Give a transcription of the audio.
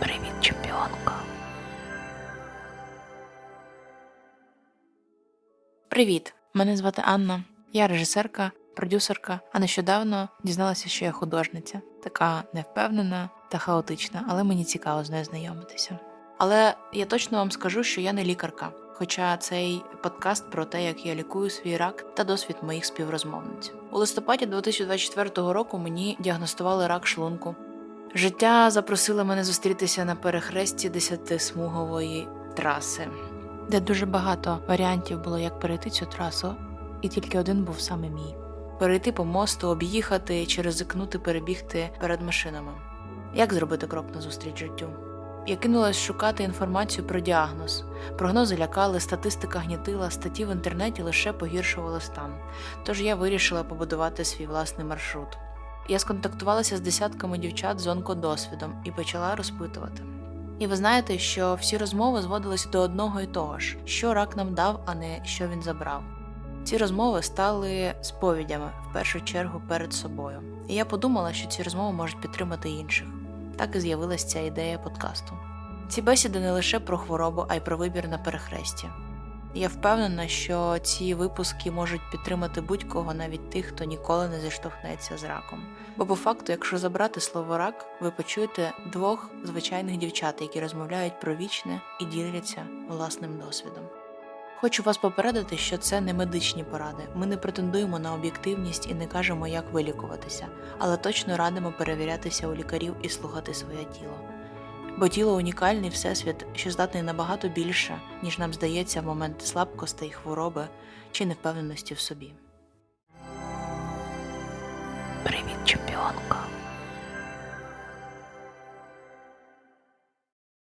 Привіт, чемпіонко. Привіт! Мене звати Анна. Я режисерка, продюсерка, а нещодавно дізналася, що я художниця. Така невпевнена та хаотична, але мені цікаво з нею знайомитися. Але я точно вам скажу, що я не лікарка. Хоча цей подкаст про те, як я лікую свій рак та досвід моїх співрозмовниць. У листопаді 2024 року мені діагностували рак шлунку. Життя запросило мене зустрітися на перехресті десятисмугової траси, де дуже багато варіантів було, як перейти цю трасу, і тільки один був саме мій: перейти по мосту, об'їхати чи ризикнути перебігти перед машинами. Як зробити крок назустріч життю? Я кинулась шукати інформацію про діагноз. Прогнози лякали, статистика гнітила, статті в інтернеті лише погіршували стан. Тож я вирішила побудувати свій власний маршрут. Я сконтактувалася з десятками дівчат з онкодосвідом і почала розпитувати. І ви знаєте, що всі розмови зводились до одного і того ж, що рак нам дав, а не що він забрав. Ці розмови стали сповідями в першу чергу перед собою. І я подумала, що ці розмови можуть підтримати інших. Так і з'явилася ця ідея подкасту. Ці бесіди не лише про хворобу, а й про вибір на перехресті. Я впевнена, що ці випуски можуть підтримати будь-кого, навіть тих, хто ніколи не зіштовхнеться з раком. Бо по факту, якщо забрати слово рак, ви почуєте двох звичайних дівчат, які розмовляють про вічне і діляться власним досвідом. Хочу вас попередити, що це не медичні поради. Ми не претендуємо на об'єктивність і не кажемо, як вилікуватися, але точно радимо перевірятися у лікарів і слухати своє тіло. Бо тіло унікальний всесвіт, що здатний набагато більше, ніж нам здається в момент слабкостей, хвороби чи невпевненості в собі. Привіт, чемпіонко.